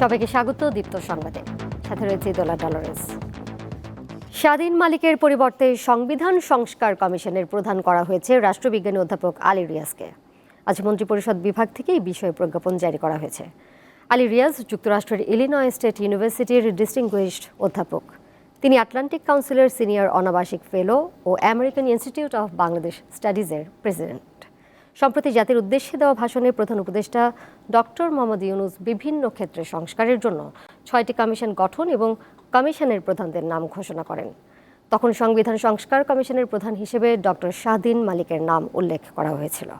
সবাইকে স্বাগত দীপ্ত সংবাদে। সাথে রয়েছে দোলা ডলারেস। স্বাধীন মালিকের পরিবর্তে সংবিধান সংস্কার কমিশনের প্রধান করা হয়েছে রাষ্ট্রবিজ্ঞানী অধ্যাপক আলী রিয়াজকে। আজ মন্ত্রিপরিষদ বিভাগ থেকে এই বিষয়ে প্রজ্ঞাপন জারি করা হয়েছে। আলী রিয়াজ যুক্তরাষ্ট্রের ইলিনয় স্টেট ইউনিভার্সিটির ডিস্টিংগুইশড অধ্যাপক। তিনি আটলান্টিক কাউন্সিলের সিনিয়র অনাবাসিক ফেলো ও আমেরিকান ইনস্টিটিউট অফ বাংলাদেশ স্টাডিজের প্রেসিডেন্ট। সম্প্রতি জাতির উদ্দেশ্যে দেওয়া ভাষণে প্রধান উপদেষ্টা ডক্টর মোহাম্মদ ইউনুস বিভিন্ন ক্ষেত্রে সংস্কারের জন্য ছয়টি কমিশন গঠন এবং কমিশনের প্রধানদের নাম ঘোষণা করেন। তখন সংবিধান সংস্কার কমিশনের প্রধান হিসেবে ডক্টর শাহদিন মালিকের নাম উল্লেখ করা হয়েছিল।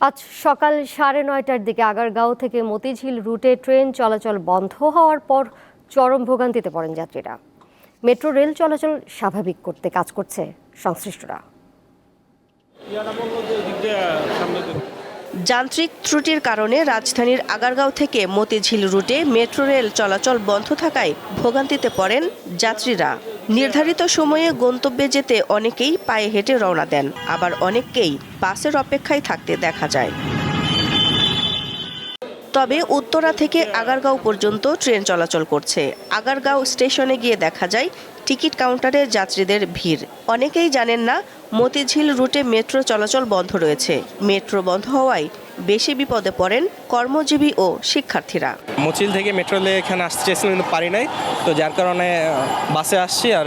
আজ সকাল সাড়ে নয়টার দিকে আগারগাঁও থেকে মতিঝিল রুটে ট্রেন চলাচল বন্ধ হওয়ার পর চরম ভোগান্তিতে পড়েন যাত্রীরা। মেট্রো রেল চলাচল স্বাভাবিক করতে কাজ করছে সংশ্লিষ্টরা। যান্ত্রিক ত্রুটির কারণে রাজধানীর আগারগাঁও থেকে মতিঝিল রুটে মেট্রো রেল চলাচল বন্ধ থাকায় ভোগান্তিতে পড়েন যাত্রীরা। নির্ধারিত সময়ে গন্তব্যে যেতে অনেকেই পায়ে হেঁটে রওনা দেন, আবার অনেককেই বাসের অপেক্ষায় থাকতে দেখা যায়। তবে উত্তরা থেকে আগারগাঁও পর্যন্ত ট্রেন চলাচল করছে। আগারগাঁও স্টেশনে গিয়ে দেখা যায় টিকিট কাউন্টারে যাত্রীদের ভিড়। অনেকেই জানেন না মতিঝিল রুটে মেট্রো চলাচল বন্ধ রয়েছে। মেট্রো বন্ধ হওয়ায় বেশি বিপদে পড়েন কর্মজীবী ও শিক্ষার্থীরা। মচিল থেকে মেট্রোলে এখানে আসতে চেয়েছিলাম কিন্তু পারি নাই। তো যার কারণে বাসে আসছি আর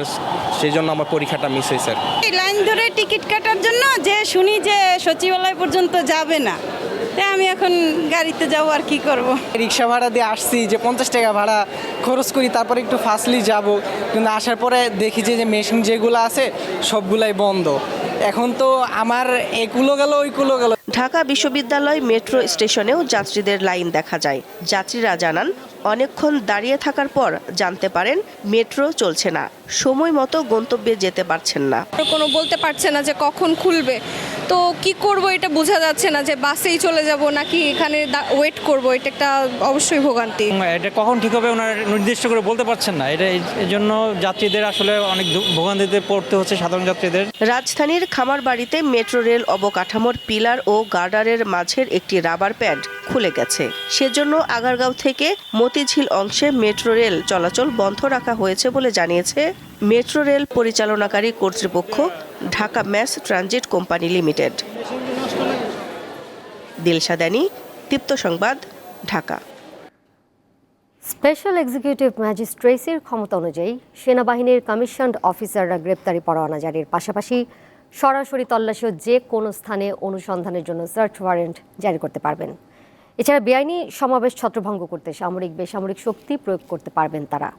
সেই জন্য আমার পরীক্ষাটা মিস হয়েছে এই লাইন ধরে টিকিট কাটার জন্য যে শুনি যে সচিবালয় পর্যন্ত যাবে না। তাই আমি এখন গাড়িতে যাব আর কি করব। রিক্সা ভাড়া দিয়ে আসছি যে পঞ্চাশ টাকা ভাড়া খরচ করি তারপরে একটু ফাস্টলি যাব। কিন্তু আসার পরে দেখি যে যে মেশিন যেগুলো আছে সবগুলাই বন্ধ। এখন তো আমার একুলো গেল ওইগুলো গেল। ঢাকা বিশ্ববিদ্যালয় মেট্রো স্টেশনেও যাত্রীদের লাইন দেখা যায়। যাত্রীরা জানান অনেকক্ষণ দাঁড়িয়ে থাকার পর জানতে পারেন মেট্রো চলছে না। সময় মতো গন্তব্যে যেতে পারছেন না। কোনো বলতে পারছে না যে কখন খুলবে। তো কি করব এটা বোঝা যাচ্ছে না যে বাসেই চলে যাব নাকি এখানে ওয়েট করব? এটা একটা অবশ্যই ভোগান্তি। এটা কখন ঠিক হবে ওনার নির্দিষ্ট করে বলতে পারছেন না। এটা এই- জন্য যাত্রীদের আসলে অনেক ভোগান্তিতে পড়তে হচ্ছে সাধারণ যাত্রীদের। রাজধানীর খামারবাড়িতে মেট্রো রেল অবকাঠামোর পিলার ও গার্ডারের মাঝের একটি রাবার প্যাড খুলে গেছে। সেজন্য আগারগাঁও থেকে মতিঝিল অংশে মেট্রো রেল চলাচল বন্ধ রাখা হয়েছে বলে জানিয়েছে মেট্রো রেল পরিচালনাকারী কর্তৃপক্ষ, Dhaka mass transit company limited. দিলশাদানি Deepto সংবাদ, ঢাকা। স্পেশাল এক্সিকিউটিভ ম্যাজিস্ট্রেসির ক্ষমতা অনুযায়ী সেনাবাহিনীর কমিশনড অফিসাররা গ্রেপ্তারি পরোয়ানা জারির পাশাপাশি সরাসরি তল্লাশি যে কোনো স্থানে অনুসন্ধানের জন্য সার্চ ওয়ারেন্ট জারি করতে পারবেন। এছাড়া বেআইনি সমাবেশ ছত্রভঙ্গ করতে সামরিক বেসামরিক শক্তি প্রয়োগ করতে পারবেন তারা।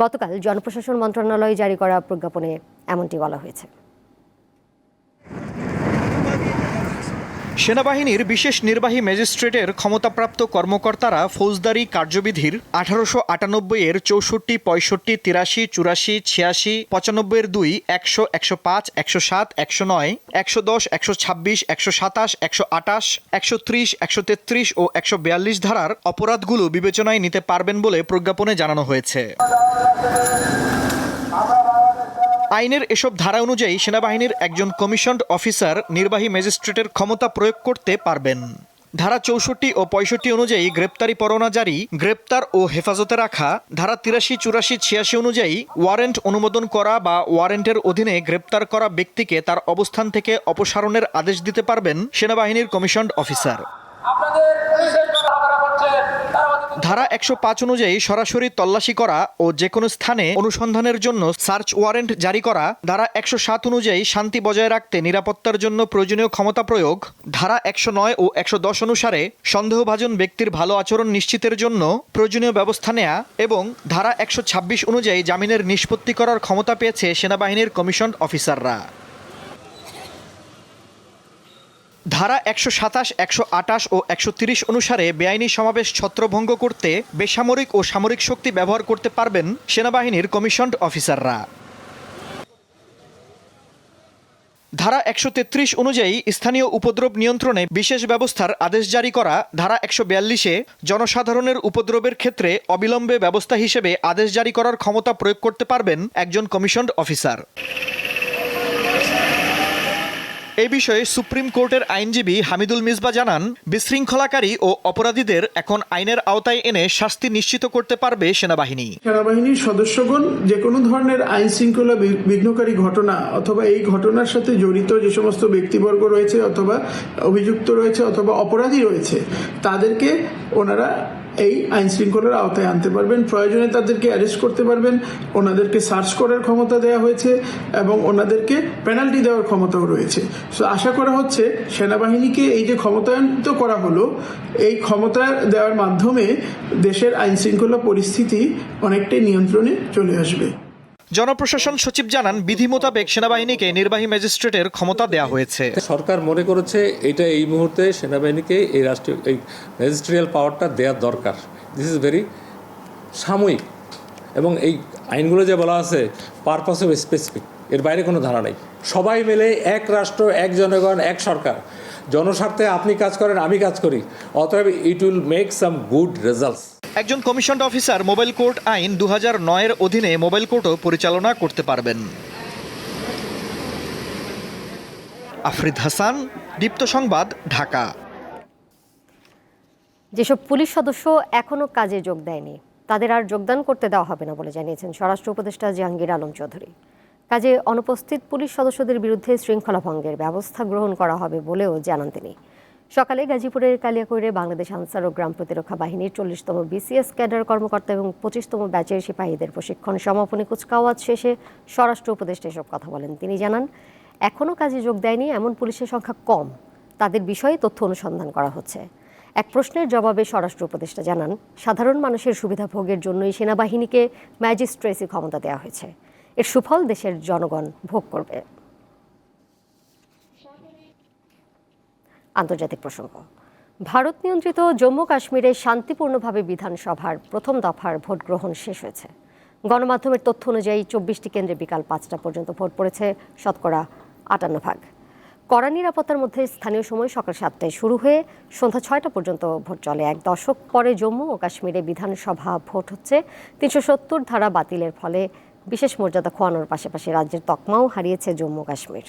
গতকাল জনপ্রশাসন মন্ত্রণালয় জারি করা প্রজ্ঞাপনে এমনটি বলা হয়েছে। সেনাবাহিনীর বিশেষ নির্বাহী ম্যাজিস্ট্রেটের ক্ষমতাপ্রাপ্ত কর্মকর্তারা ফৌজদারি কার্যবিধির আঠারোশো আটানব্বই এর চৌষট্টি, পঁয়ষট্টি, তিরাশি, চুরাশি, ছিয়াশি পঁচানব্বই এর দুই, একশো একশো পাঁচ, একশো সাত, একশো নয়, একশো দশ, একশো ছাব্বিশ, একশো সাতাশ, একশো আটাশ, একশো ত্রিশ, একশো তেত্রিশ ও একশো বিয়াল্লিশ ধারার অপরাধগুলো বিবেচনায় নিতে পারবেন বলে প্রজ্ঞাপনে জানানো হয়েছে। আইনের এসব ধারা অনুযায়ী সেনাবাহিনীর একজন কমিশনড অফিসার নির্বাহী ম্যাজিস্ট্রেটের ক্ষমতা প্রয়োগ করতে পারবেন। ধারা চৌষট্টি ও পঁয়ষট্টি অনুযায়ী গ্রেপ্তারি পরোয়ানা জারি, গ্রেপ্তার ও হেফাজতে রাখা, ধারা তিরাশি, চুরাশি, ছিয়াশি অনুযায়ী ওয়ারেন্ট অনুমোদন করা বা ওয়ারেন্টের অধীনে গ্রেপ্তার করা ব্যক্তিকে তার অবস্থান থেকে অপসারণের আদেশ দিতে পারবেন সেনাবাহিনীর কমিশনড অফিসার। ধারা একশো পাঁচ অনুযায়ী সরাসরি তল্লাশি করা ও যে কোনো স্থানে অনুসন্ধানের জন্য সার্চ ওয়ারেন্ট জারি করা, ধারা একশো সাত অনুযায়ী শান্তি বজায় রাখতে নিরাপত্তার জন্য প্রয়োজনীয় ক্ষমতা প্রয়োগ, ধারা একশো নয় ও একশো দশ অনুসারে সন্দেহভাজন ব্যক্তির ভালো আচরণ নিশ্চিতের জন্য প্রয়োজনীয় ব্যবস্থা নেয়া এবং ধারা একশো ছাব্বিশ অনুযায়ী জামিনের নিষ্পত্তি করার ক্ষমতা পেয়েছে সেনাবাহিনীর কমিশন অফিসাররা। ধারা একশো সাতাশ, একশো আটাশ ও একশো তিরিশ অনুসারে বেআইনি সমাবেশ ছত্রভঙ্গ করতে বেসামরিক ও সামরিক শক্তি ব্যবহার করতে পারবেন সেনাবাহিনীর কমিশনড অফিসাররা। ধারা একশো তেত্রিশ অনুযায়ী স্থানীয় উপদ্রব নিয়ন্ত্রণে বিশেষ ব্যবস্থার আদেশ জারি করা ধারা একশো বিয়াল্লিশে জনসাধারণের উপদ্রবের ক্ষেত্রে অবিলম্বে ব্যবস্থা হিসেবে আদেশ জারি করার ক্ষমতা প্রয়োগ করতে পারবেন একজন কমিশনড অফিসার। এই বিষয়ে সুপ্রিম কোর্টের আইনজীবী হামিদুল মিসবা জানান, বিশৃঙ্খলাকারী ও অপরাধীদের এখন আইনের আওতায় এনে শাস্তি নিশ্চিত করতে পারবে সেনাবাহিনী। সেনাবাহিনীর সদস্যগণ যে কোনো ধরনের আইন শৃঙ্খলা বিঘ্নকারী ঘটনা অথবা এই ঘটনার সাথে জড়িত যে সমস্ত ব্যক্তিবর্গ রয়েছে অথবা অভিযুক্ত রয়েছে অথবা অপরাধী রয়েছে, তাদেরকে ওনারা এই আইন শৃঙ্খলার আওতায় আনতে পারবেন। প্রয়োজনে তাদেরকে অ্যারেস্ট করতে পারবেন। ওনাদেরকে সার্চ করার ক্ষমতা দেওয়া হয়েছে এবং ওনাদেরকে পেনাল্টি দেওয়ার ক্ষমতাও রয়েছে। সো আশা করা হচ্ছে সেনাবাহিনীকে এই যে ক্ষমতায়নিত করা হলো, এই ক্ষমতা দেওয়ার মাধ্যমে দেশের আইন শৃঙ্খলা পরিস্থিতি অনেকটাই নিয়ন্ত্রণে চলে আসবে। জনপ্রশাসন সচিব জানান, বিধি মোতাবেক সেনাবাহিনীকে নির্বাহী ম্যাজিস্ট্রেটের ক্ষমতা দেওয়া হয়েছে। সরকার মনে করেছে এটা এই মুহূর্তে সেনাবাহিনীকে এই রাষ্ট্রীয়, এই ম্যাজিস্ট্রিয়াল পাওয়ারটা দেওয়ার দরকার। দিস ইজ ভেরি সাময়িক এবং এই আইনগুলো যে বলা আছে পারপাস অফ স্পেসিফিক এর বাইরে কোনো ধারা নেই। সবাই মিলে এক রাষ্ট্র, এক জনগণ, এক সরকার। জনস্বার্থে আপনি কাজ করেন, আমি কাজ করি। অতএব it will make some good results একজন কমিশন অফিসার মোবাইল কোর্ট আইন দু নয়ের অধীনে মোবাইল কোর্টও পরিচালনা করতে পারবেন। আফরিদ হাসান, দীপ্ত সংবাদ, ঢাকা। যেসব পুলিশ সদস্য এখনও কাজে যোগ দেয়নি, তাদের আর যোগদান করতে দেওয়া হবে না বলে জানিয়েছেন স্বরাষ্ট্র উপদেষ্টা জাহাঙ্গীর আলম চৌধুরী। কাজে অনুপস্থিত পুলিশ সদস্যদের বিরুদ্ধে শৃঙ্খলা ভঙ্গের ব্যবস্থা গ্রহণ করা হবে বলেও জানান তিনি। সকালে গাজীপুরের কালিয়াকৈরে বাংলাদেশ আনসার ও গ্রাম প্রতিরক্ষা বাহিনীর চল্লিশতম বিসিএস ক্যাডার কর্মকর্তা এবং পঁচিশতম ব্যাচের সিপাহীদের প্রশিক্ষণ সমাপনী কুচকাওয়াজ শেষে স্বরাষ্ট্র উপদেষ্টা এসব কথা বলেন। তিনি জানান, এখনও কাজে যোগ দেয়নি এমন পুলিশের সংখ্যা কম। তাদের বিষয়ে তথ্য অনুসন্ধান করা হচ্ছে। এক প্রশ্নের জবাবে স্বরাষ্ট্র উপদেষ্টা জানান, সাধারণ মানুষের সুবিধা ভোগের জন্যই সেনাবাহিনীকে ম্যাজিস্ট্রেসি ক্ষমতা দেওয়া হয়েছে। এর সুফল দেশের জনগণ ভোগ করবে। আন্তর্জাতিক প্রসঙ্গ। ভারত নিয়ন্ত্রিত জম্মু কাশ্মীরে শান্তিপূর্ণভাবে বিধানসভার প্রথম দফার ভোট গ্রহণ শেষ হয়েছে। গণমাধ্যমের তথ্য অনুযায়ী চব্বিশটি কেন্দ্রে বিকাল পাঁচটা পর্যন্ত ভোট পড়েছে শতকরা আটান্ন ভাগ। কড়া নিরাপত্তার মধ্যে স্থানীয় সময় সকাল সাতটায় শুরু হয়ে সন্ধ্যা ছয়টা পর্যন্ত ভোট চলে। এক দশক পরে জম্মু ও কাশ্মীরে বিধানসভা ভোট হচ্ছে তিনশো সত্তর ধারা বাতিলের ফলে বিশেষ মর্যাদা খোয়ানোর পাশাপাশি রাজ্যের তকমাও হারিয়েছে জম্মু কাশ্মীর।